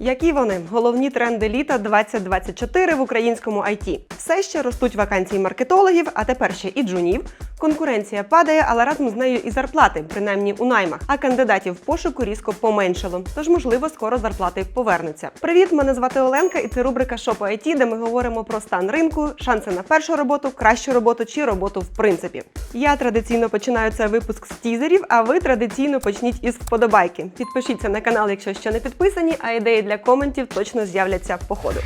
Які вони головні тренди літа 2024 в українському IT? Все ще ростуть вакансії маркетологів, а тепер ще і джунів. Конкуренція падає, але разом з нею і зарплати, принаймні у наймах. А кандидатів в пошуку різко поменшало. Тож, можливо, скоро зарплати повернуться. Привіт, мене звати Оленка, і це рубрика «Що IT», де ми говоримо про стан ринку, шанси на першу роботу, кращу роботу чи роботу в принципі. Я традиційно починаю цей випуск з тізерів, а ви традиційно почніть із вподобайки. Підпишіться на канал, якщо ще не підписані, а ідеї для коментів точно з'являться по ходу.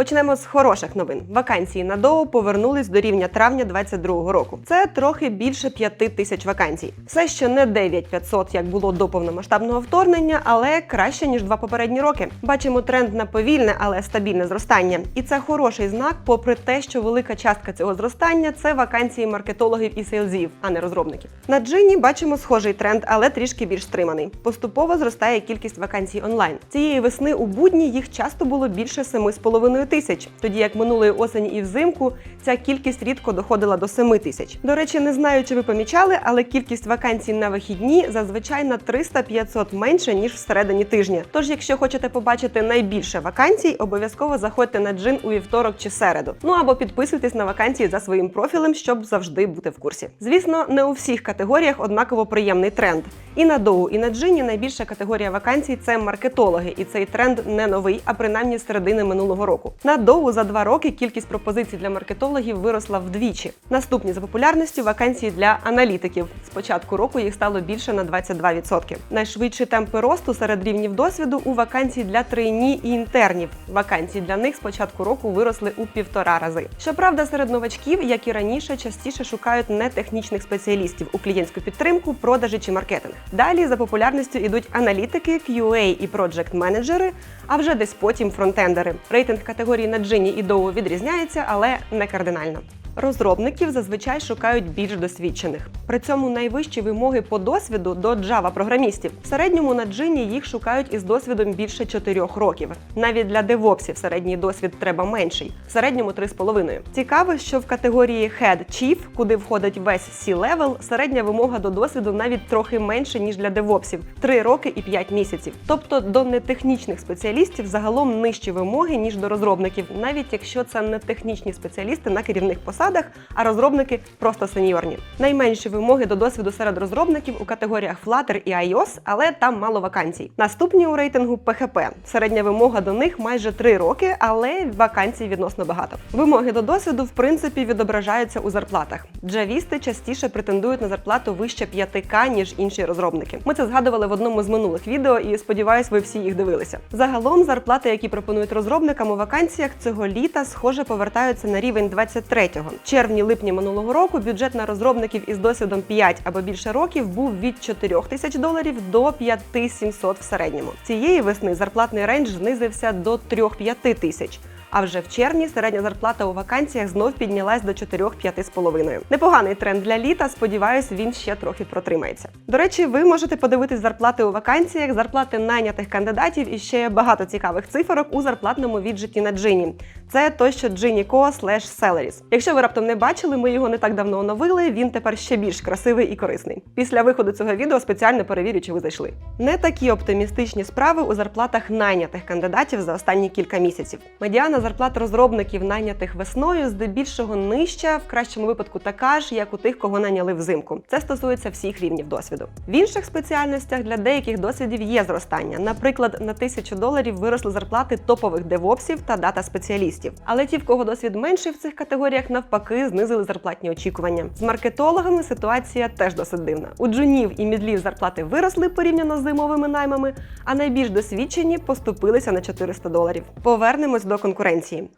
Почнемо з хороших новин. Вакансії на ДОУ повернулись до рівня травня 2022 року. Це трохи більше 5 тисяч вакансій. Все ще не 9500, як було до повномасштабного вторгнення, але краще ніж два попередні роки. Бачимо тренд на повільне, але стабільне зростання. І це хороший знак, попри те, що велика частка цього зростання це вакансії маркетологів і сейлзів, а не розробників. На джині бачимо схожий тренд, але трішки більш стриманий. Поступово зростає кількість вакансій онлайн. Цієї весни у будні їх часто було більше 7,5 тисяч, тоді як минулої осені і взимку ця кількість рідко доходила до 7 тисяч. До речі, не знаю, чи ви помічали, але кількість вакансій на вихідні зазвичай на 300-500 менше ніж всередині тижня. Тож, якщо хочете побачити найбільше вакансій, обов'язково заходьте на джин у вівторок чи середу. Ну або підписуйтесь на вакансії за своїм профілем, щоб завжди бути в курсі. Звісно, не у всіх категоріях однаково приємний тренд. І на доу, і на джині найбільша категорія вакансій це маркетологи, і цей тренд не новий, а принаймні з середини минулого року. На доу за два роки кількість пропозицій для маркетологів виросла вдвічі. Наступні за популярністю вакансії для аналітиків. З початку року їх стало більше на 22%. Найшвидші темпи росту серед рівнів досвіду у вакансій для трейні і інтернів. Вакансії для них з початку року виросли у півтора рази. Щоправда, серед новачків, як і раніше, частіше шукають нетехнічних спеціалістів у клієнтську підтримку, продажі чи маркетинг. Далі за популярністю ідуть аналітики, QA і проджект менеджери, а вже десь потім фронтендери. Рейтинг категорії на джині і доу відрізняється, але не кардинально. Розробників зазвичай шукають більш досвідчених. При цьому найвищі вимоги по досвіду до Java програмістів. В середньому на джині їх шукають із досвідом більше 4 років. Навіть для девопсів середній досвід треба менший, в середньому 3,5. Цікаво, що в категорії Head Chief, куди входить весь C-level, середня вимога до досвіду навіть трохи менше ніж для девопсів 3 роки і 5 місяців. Тобто до нетехнічних спеціалістів загалом нижчі вимоги ніж до розробників, навіть якщо це не технічні спеціалісти на керівних посадах, а розробники просто сеньорні. Найменші вимоги до досвіду серед розробників у категоріях Flutter і iOS, але там мало вакансій. Наступні у рейтингу PHP. Середня вимога до них майже 3 роки, але вакансій відносно багато. Вимоги до досвіду, в принципі, відображаються у зарплатах. Джавісти частіше претендують на зарплату вище 5К, ніж інші розробники. Ми це згадували в одному з минулих відео, і сподіваюсь, ви всі їх дивилися. Загалом зарплати, які пропонують розробникам у вакансіях цього літа, схоже повертаються на рівень 23-го. Червні-липні минулого року бюджет на розробників із досвідом 5 або більше років був від 4 тисяч доларів до 5700 в середньому. Цієї весни зарплатний рейндж знизився до 3-5 тисяч. А вже в червні середня зарплата у вакансіях знов піднялась до 4-5,5. Непоганий тренд для літа. Сподіваюсь, він ще трохи протримається. До речі, ви можете подивитись зарплати у вакансіях, зарплати найнятих кандидатів і ще багато цікавих циферок у зарплатному віджиті на Джині. Це той, що Gini.co slash salaries. Якщо ви раптом не бачили, ми його не так давно оновили. Він тепер ще більш красивий і корисний. Після виходу цього відео спеціально перевірю, чи ви зайшли. Не такі оптимістичні справи у зарплатах найнятих кандидатів за останні кілька місяців. Медіана зарплат розробників, найнятих весною, здебільшого нижча, в кращому випадку така ж, як у тих, кого наняли взимку. Це стосується всіх рівнів досвіду. В інших спеціальностях для деяких досвідів є зростання. Наприклад, на тисячу доларів виросли зарплати топових девопсів та дата спеціалістів. Але ті, в кого досвід менший в цих категоріях, навпаки, знизили зарплатні очікування. З маркетологами ситуація теж досить дивна. У джунів і мідлів зарплати виросли порівняно з зимовими наймами, а найбільш досвідчені поступилися на 400 доларів. Повернемось до конкуренції.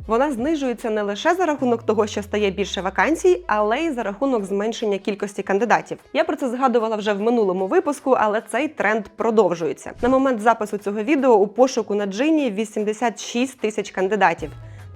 Вона знижується не лише за рахунок того, що стає більше вакансій, але й за рахунок зменшення кількості кандидатів. Я про це згадувала вже в минулому випуску, але цей тренд продовжується. На момент запису цього відео у пошуку на джині 86 тисяч кандидатів.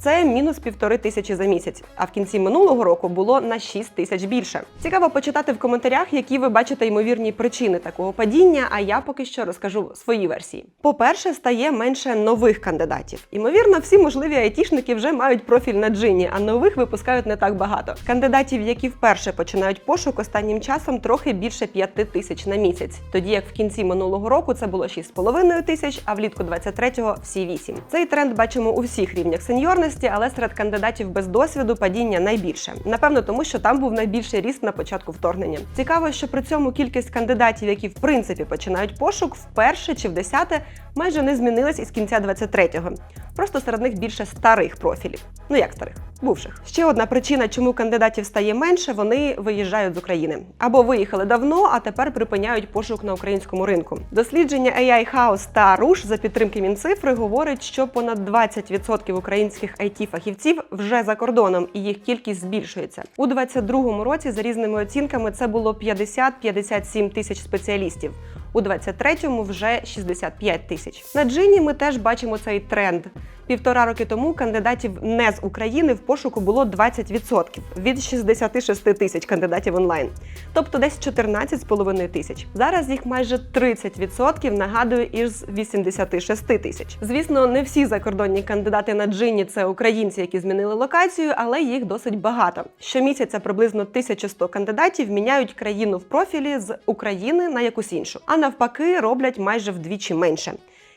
Це мінус півтори тисячі за місяць. А в кінці минулого року було на 6 тисяч більше. Цікаво почитати в коментарях, які ви бачите ймовірні причини такого падіння. А я поки що розкажу свої версії. По-перше, стає менше нових кандидатів. Імовірно, всі можливі айтішники вже мають профіль на джині, а нових випускають не так багато. Кандидатів, які вперше починають пошук, останнім часом трохи більше 5 тисяч на місяць. Тоді як в кінці минулого року це було 6,5 тисяч, а влітку 23-го всі 8. Цей тренд бачимо у всіх рівнях сеньорності, але серед кандидатів без досвіду падіння найбільше. Напевно, тому що там був найбільший ріст на початку вторгнення. Цікаво, що при цьому кількість кандидатів, які в принципі починають пошук, вперше чи в десяте майже не змінилась із кінця 23-го. Просто серед них більше старих профілів. Ну як старих? Бувших. Ще одна причина, чому кандидатів стає менше, вони виїжджають з України. Або виїхали давно, а тепер припиняють пошук на українському ринку. Дослідження AI House та Rush за підтримки Мінцифри говорить, що понад 20% українських it фахівців вже за кордоном, і їх кількість збільшується. У 22-му році, за різними оцінками, це було 50-57 тисяч спеціалістів. У 23-му вже 65 тисяч. На джині ми теж бачимо цей тренд. Півтора роки тому кандидатів не з України в пошуку було 20% від 66 тисяч кандидатів онлайн, тобто десь 14,5 тисяч. Зараз їх майже 30%, нагадую, із 86 тисяч. Звісно, не всі закордонні кандидати на джині це українці, які змінили локацію, але їх досить багато. Щомісяця приблизно 1100 кандидатів міняють країну в профілі з України на якусь іншу, а навпаки, роблять майже вдвічі менше.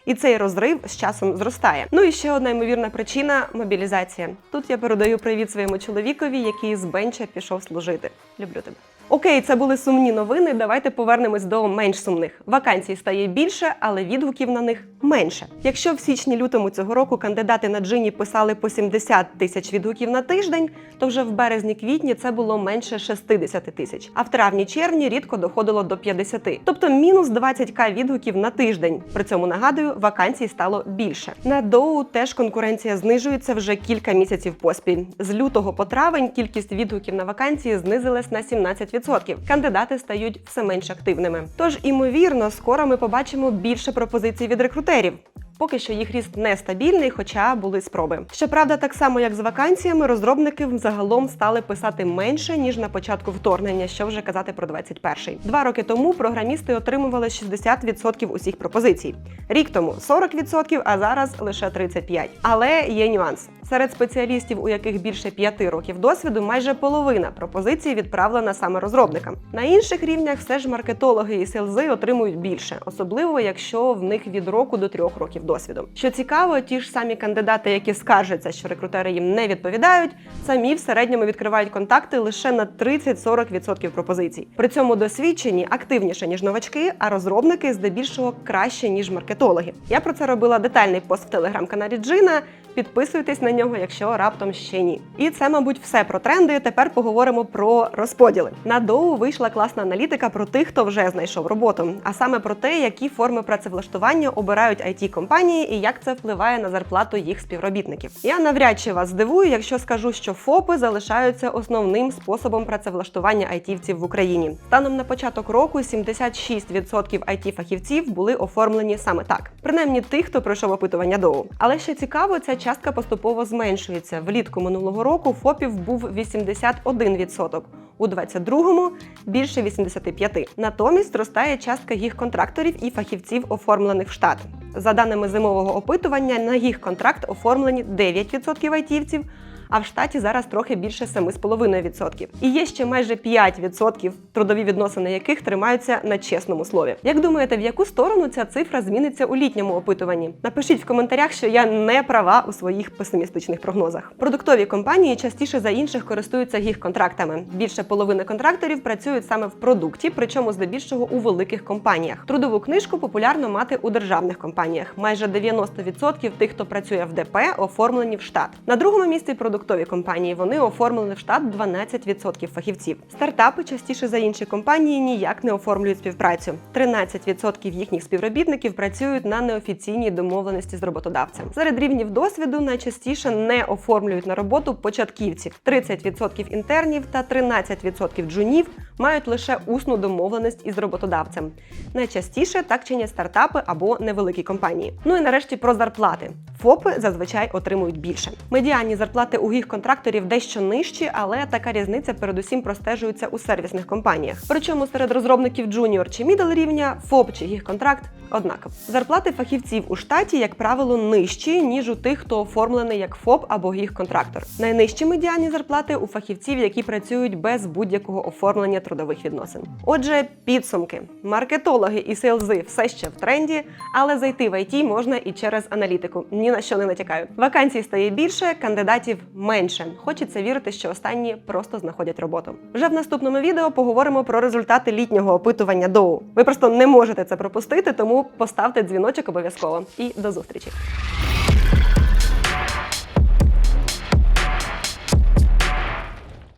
І цей розрив з часом зростає. Ну і ще одна ймовірна причина мобілізація. Тут я передаю привіт своєму чоловікові, який з бенча пішов служити. Люблю тебе. Окей, це були сумні новини. Давайте повернемось до менш сумних. Вакансій стає більше, але відгуків на них менше. Якщо в січні-лютому цього року кандидати на джині писали по 70 тисяч відгуків на тиждень, то вже в березні-квітні це було менше 60 тисяч. А в травні-червні рідко доходило до 50. Тобто мінус 20к відгуків на тиждень. При цьому нагадую, вакансій стало більше. На доу теж конкуренція знижується вже кілька місяців поспіль. З лютого по травень кількість відгуків на вакансії знизилась на 17%. Кандидати стають все менш активними. Тож, імовірно, скоро ми побачимо більше пропозицій від рекрутерів. Поки що їх ріст нестабільний, хоча були спроби. Щоправда, так само як з вакансіями, розробники загалом стали писати менше ніж на початку вторгнення, що вже казати про 21-й. Два роки тому програмісти отримували 60% усіх пропозицій. Рік тому 40%, а зараз лише 35%. Але є нюанс. Серед спеціалістів, у яких більше 5 років досвіду, майже половина пропозицій відправлена саме розробникам. На інших рівнях все ж маркетологи і селзи отримують більше, особливо якщо в них від року до трьох років досвіду. Що цікаво, ті ж самі кандидати, які скаржаться, що рекрутери їм не відповідають, самі в середньому відкривають контакти лише на 30-40% пропозицій. При цьому досвідчені активніше ніж новачки, а розробники здебільшого краще ніж маркетологи. Я про це робила детальний пост в телеграм-каналі Джина. Підписуйтесь на нього, якщо раптом ще ні. І це, мабуть, все про тренди. Тепер поговоримо про розподіли. На доу вийшла класна аналітика про тих, хто вже знайшов роботу, а саме про те, які форми працевлаштування обирають it компанії і як це впливає на зарплату їх співробітників. Я навряд чи вас здивую, якщо скажу, що ФОПи залишаються основним способом працевлаштування айтівців в Україні. Станом на початок року 76% it фахівців були оформлені саме так, принаймні тих, хто пройшов опитування доу. Але ще цікаво, ця частка поступово зменшується. Влітку минулого року ФОПів був 81%, у 22-му – більше 85%. Натомість зростає частка їх контракторів і фахівців, оформлених в штат. За даними зимового опитування, на їх контракт оформлені 9% айтівців, а в штаті зараз трохи більше 7,5%. І є ще майже 5%, трудові відносини яких тримаються на чесному слові. Як думаєте, в яку сторону ця цифра зміниться у літньому опитуванні? Напишіть в коментарях, що я не права у своїх песимістичних прогнозах. Продуктові компанії частіше за інших користуються гіг-контрактами. Більше половини контракторів працюють саме в продукті, причому здебільшого у великих компаніях. Трудову книжку популярно мати у державних компаніях. Майже 90% тих, хто працює в ДП, оформлені в штат. На другому місці продуктові продуктові компанії. Вони оформили в штат 12% фахівців. Стартапи частіше за інші компанії ніяк не оформлюють співпрацю. 13% їхніх співробітників працюють на неофіційній домовленості з роботодавцем. Серед рівнів досвіду найчастіше не оформлюють на роботу початківців. 30% інтернів та 13% джунів мають лише усну домовленість із роботодавцем. Найчастіше так чинять стартапи або невеликі компанії. Ну і нарешті про зарплати. ФОПи зазвичай отримують більше. Медіанні зарплати у гіг контракторів дещо нижчі, але така різниця передусім простежується у сервісних компаніях. Причому серед розробників джуніор чи мідл рівня ФОП чи гіг контракт однаково. Зарплати фахівців у штаті, як правило, нижчі ніж у тих, хто оформлений як ФОП або гіг контрактор. Найнижчі медіані зарплати у фахівців, які працюють без будь-якого оформлення трудових відносин. Отже, підсумки: маркетологи і сейлзи все ще в тренді, але зайти в IT можна і через аналітику. Ні на що не натякаю. Вакансій стає більше, кандидатів менше. Хочеться вірити, що останні просто знаходять роботу. Вже в наступному відео поговоримо про результати літнього опитування Доу. Ви просто не можете це пропустити, тому поставте дзвіночок обов'язково. І до зустрічі!